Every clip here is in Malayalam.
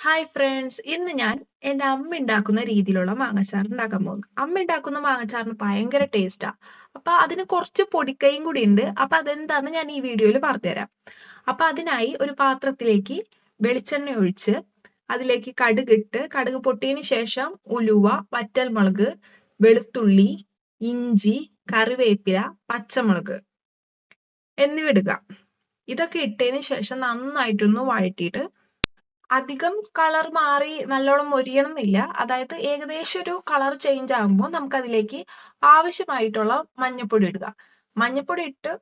ഹായ് ഫ്രണ്ട്സ് ഇന്ന് ഞാൻ എന്റെ അമ്മ ഉണ്ടാക്കുന്ന രീതിയിലുള്ള മാങ്ങാച്ചാർ ഉണ്ടാക്കാൻ പോകുന്നു അമ്മ ഉണ്ടാക്കുന്ന മാങ്ങാച്ചാറിന് ഭയങ്കര ടേസ്റ്റാ അപ്പൊ അതിന് കുറച്ച് പൊടിക്കൈയും കൂടി ഉണ്ട് അപ്പൊ അതെന്താന്ന് ഞാൻ ഈ വീഡിയോയിൽ പറഞ്ഞുതരാം. അപ്പൊ അതിനായി ഒരു പാത്രത്തിലേക്ക് വെളിച്ചെണ്ണ ഒഴിച്ച് അതിലേക്ക് കടുക് ഇട്ട് കടുക് പൊട്ടിയതിന് ശേഷം ഉലുവ വറ്റൽമുളക് വെളുത്തുള്ളി ഇഞ്ചി കറിവേപ്പില പച്ചമുളക് എന്നിവ ഇടുക. ഇതൊക്കെ ഇട്ടതിന് ശേഷം നന്നായിട്ടൊന്ന് വഴറ്റിയിട്ട് അധികം കളർ മാറി നല്ലോണം മൊരിയണമെന്നില്ല അതായത് ഏകദേശം ഒരു കളർ ചേഞ്ച് ആകുമ്പോൾ നമുക്ക് അതിലേക്ക് ആവശ്യമായിട്ടുള്ള മഞ്ഞപ്പൊടി ഇടുക. മഞ്ഞപ്പൊടി ഇട്ട്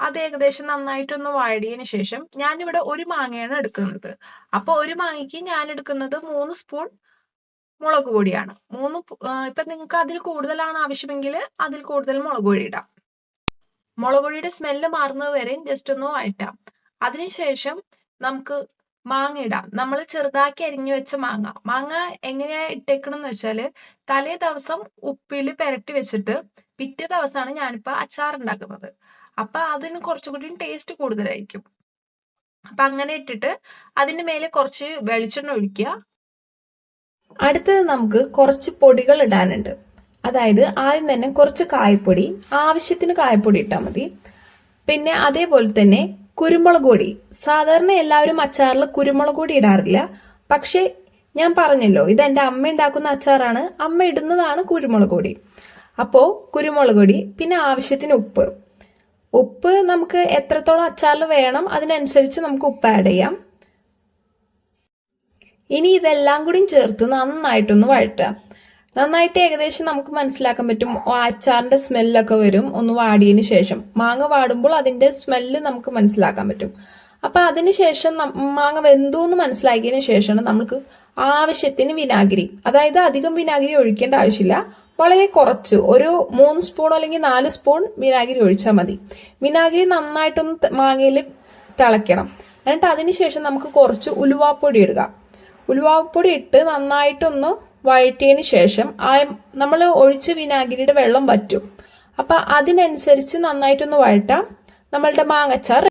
അത് ഏകദേശം നന്നായിട്ടൊന്ന് വാടിയതിന് ശേഷം ഞാനിവിടെ ഒരു മാങ്ങയാണ് എടുക്കുന്നത്. അപ്പൊ ഒരു മാങ്ങയ്ക്ക് ഞാൻ എടുക്കുന്നത് മൂന്ന് സ്പൂൺ മുളക് പൊടിയാണ്. മൂന്ന് ഇപ്പൊ നിങ്ങൾക്ക് അതിൽ കൂടുതലാണ് ആവശ്യമെങ്കിൽ അതിൽ കൂടുതൽ മുളക് പൊടി ഇടാം. മുളക് പൊടിയുടെ സ്മെല്ല് മാറുന്നത് വരെ ജസ്റ്റ് ഒന്ന് വഴറ്റാം. അതിനുശേഷം നമുക്ക് മാങ്ങ ഇടാം നമ്മൾ ചെറുതാക്കി അരിഞ്ഞു വെച്ച മാങ്ങ. മാങ്ങ എങ്ങനെയാ ഇട്ടേക്കണം എന്ന് വെച്ചാൽ തലേ ദിവസം ഉപ്പിൽ പെരട്ടി വെച്ചിട്ട് പിറ്റേ ദിവസമാണ് ഞാനിപ്പോ അച്ചാർ ഉണ്ടാക്കുന്നത് അപ്പൊ അതിന് കുറച്ചുകൂടി ടേസ്റ്റ് കൂടുതലായിരിക്കും. അപ്പൊ അങ്ങനെ ഇട്ടിട്ട് അതിന്റെ മേലെ കുറച്ച് വെളിച്ചെണ്ണ ഒഴിക്കുക. അടുത്തത് നമുക്ക് കുറച്ച് പൊടികൾ ഇടാനുണ്ട്. അതായത് ആദ്യം തന്നെ കുറച്ച് കായപ്പൊടി ആവശ്യത്തിന് കായപ്പൊടി ഇട്ടാൽ മതി. പിന്നെ അതേപോലെ തന്നെ കുരുമുളക് പൊടി. സാധാരണ എല്ലാവരും അച്ചാറിൽ കുരുമുളക് പൊടി ഇടാറില്ല. പക്ഷേ ഞാൻ പറഞ്ഞല്ലോ ഇത് എന്റെ അമ്മ ഉണ്ടാക്കുന്ന അച്ചാറാണ്. അമ്മ ഇടുന്നതാണ് കുരുമുളക് പൊടി. അപ്പോൾ കുരുമുളക് പൊടി പിന്നെ ആവശ്യത്തിന് ഉപ്പ്. ഉപ്പ് നമുക്ക് എത്രത്തോളം അച്ചാറിൽ വേണം അതിനനുസരിച്ച് നമുക്ക് ഉപ്പ് ആഡ് ചെയ്യാം. ഇനി ഇതെല്ലാം കൂടി ചേർത്ത് നന്നായിട്ടൊന്ന് വഴട്ടുക നന്നായിട്ട് ഏകദേശം നമുക്ക് മനസ്സിലാക്കാൻ പറ്റും. അച്ചാറിന്റെ സ്മെല്ലൊക്കെ വരും. ഒന്ന് വാടിയതിന് ശേഷം. മാങ്ങ വാടുമ്പോൾ അതിന്റെ സ്മെല്ല് നമുക്ക് മനസ്സിലാക്കാൻ പറ്റും. അപ്പൊ അതിനുശേഷം മാങ്ങ വെന്തു എന്ന് മനസ്സിലാക്കിയതിന് ശേഷമാണ് നമുക്ക് ആവശ്യത്തിന് വിനാഗിരി. അതായത് അധികം വിനാഗിരി ഒഴിക്കേണ്ട ആവശ്യമില്ല. വളരെ കുറച്ച്. ഒരു മൂന്ന് സ്പൂൺ അല്ലെങ്കിൽ നാല് സ്പൂൺ വിനാഗിരി ഒഴിച്ചാൽ മതി. വിനാഗിരി നന്നായിട്ടൊന്ന് മാങ്ങയിൽ തിളയ്ക്കണം. എന്നിട്ട് അതിനുശേഷം നമുക്ക് കുറച്ച് ഉലുവാപ്പൊടി ഇടുക. ഉലുവാപ്പൊടി ഇട്ട് നന്നായിട്ടൊന്ന് വഴറ്റിയതിന് ശേഷം ആ നമ്മൾ ഒഴിച്ച് വിനാഗിരിയുടെ വെള്ളം വറ്റും. അപ്പൊ അതിനനുസരിച്ച് നന്നായിട്ടൊന്ന് വഴറ്റാം. നമ്മളുടെ മാങ്ങച്ചാർ